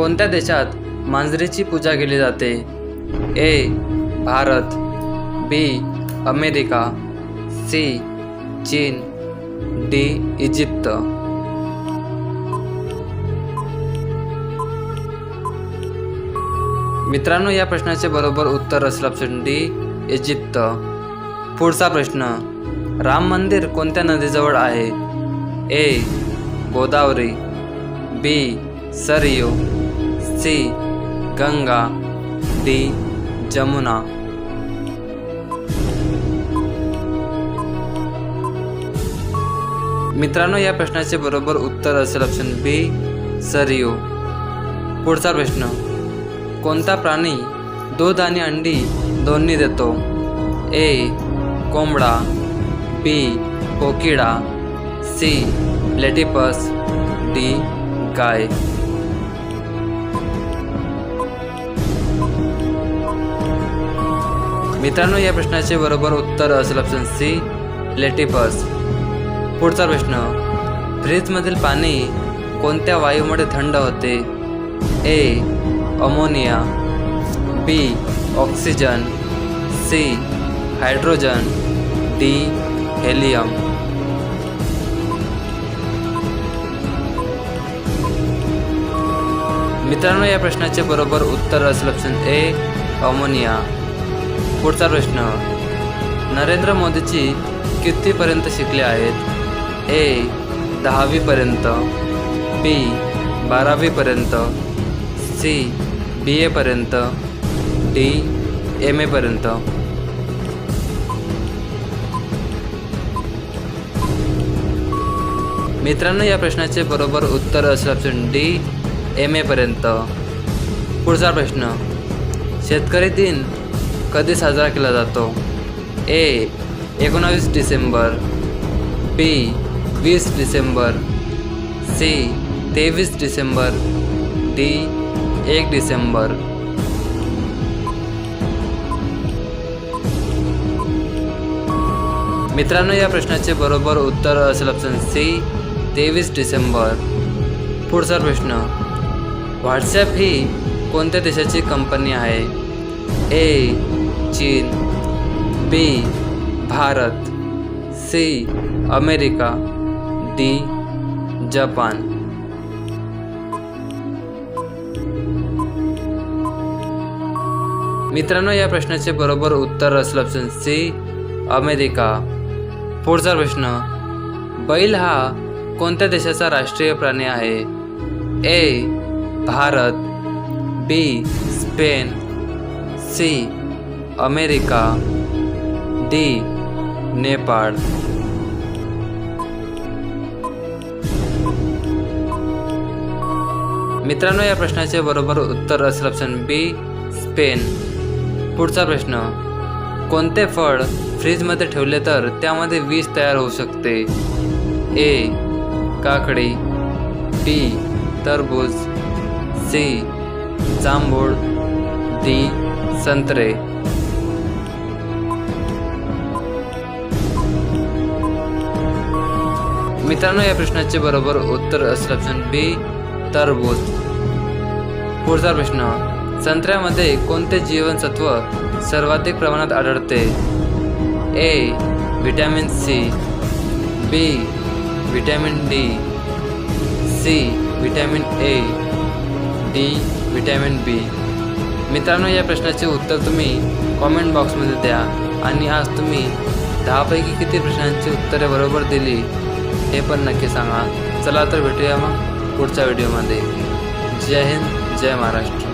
कोणत्या देशात मांजरीची पूजा केली जाते? A Bharat B America C चीन डी इजिप्त. मित्रांनो या प्रश्नाचे बरोबर उत्तर असेल ऑप्शन डी इजिप्त. पुढचा प्रश्न राम मंदिर कोणत्या नदीजवळ आहे? A Godavari B Sarayu. C Ganga D Jamuna. मित्रांनो या प्रश्नाचे बरोबर उत्तर असेल ऑप्शन बी सरयू. पुढचा प्रश्न कोणता प्राणी दूध आणि अंडी दोन्ही देतो? ए कोंबडा. बी कोकिडा सी लेटिपस. डी गाय. मित्रांनो या प्रश्नाचे बरोबर उत्तर असेल ऑप्शन सी लेटिपस पुढचा प्रश्न फ्रीजमधील पाणी कोणत्या वायूमुळे थंड होते? A ammonia. B oxygen. C hydrogen. D helium मित्रांनो या प्रश्नाचे बरोबर उत्तर असेल ऑप्शन ए अमोनिया. पुढचा प्रश्न. नरेंद्र मोदीची कितीपर्यंत शिकले आहेत? ए दहावीपर्यंत बी बारावीपर्यंत सी बी एपर्यंत डी एम एपर्यंत मित्रांनो या प्रश्नाचे बरोबर उत्तर असेल ऑप्शन डी एम एपर्यंत पुढचा प्रश्न. शेतकरी दिन कधी साजरा केला जातो. ए एकोणावीस डिसेंबर. बी वीस डिसेंबर. सी तेवीस डिसेंबर. डी एक डिसेंबर. मित्रांनो या प्रश्नाचे बरोबर उत्तर असेल ऑप्शन सी तेवीस डिसेंबर. पुढचा प्रश्न. व्हॉट्सॲप ही कोणत्या देशाची कंपनी आहे? ए चीन B Bharat C America D Japan. मित्रांनो या प्रश्नाचे बरोबर उत्तर असेल ऑप्शन सी अमेरिका. पुढचा प्रश्न बैल हा कोणत्या देशाचा राष्ट्रीय प्राणी आहे? A Bharat B Spain C America D Nepal. मित्रांनो या प्रश्नाचे बरोबर उत्तर असेल ऑप्शन बी स्पेन पुढचा प्रश्न कोणते फळ फ्रीजमध्ये ठेवले तर त्यामध्ये वीज तयार होऊ शकते? ए काकडी. बी टरबूज. सी जांभूळ. डी संत्रे. मित्रांनो या प्रश्नाचे बरोबर उत्तर असेल ऑप्शन बी तरबूज. पुढचा प्रश्न संत्र्यामध्ये कोणते जीवनसत्व सर्वाधिक प्रमाणात आढळते? A vitamin C B vitamin D C vitamin A D vitamin B मित्रांनो या प्रश्नाचे उत्तर तुम्ही कॉमेंट बॉक्समध्ये द्या आणि आज तुम्ही दहापैकी किती प्रश्नांची उत्तरे बरोबर दिली हे पण नक्की सांगा. चला तर भेटूया मग पुढच्या व्हिडिओमध्ये जय हिंद जय महाराष्ट्र.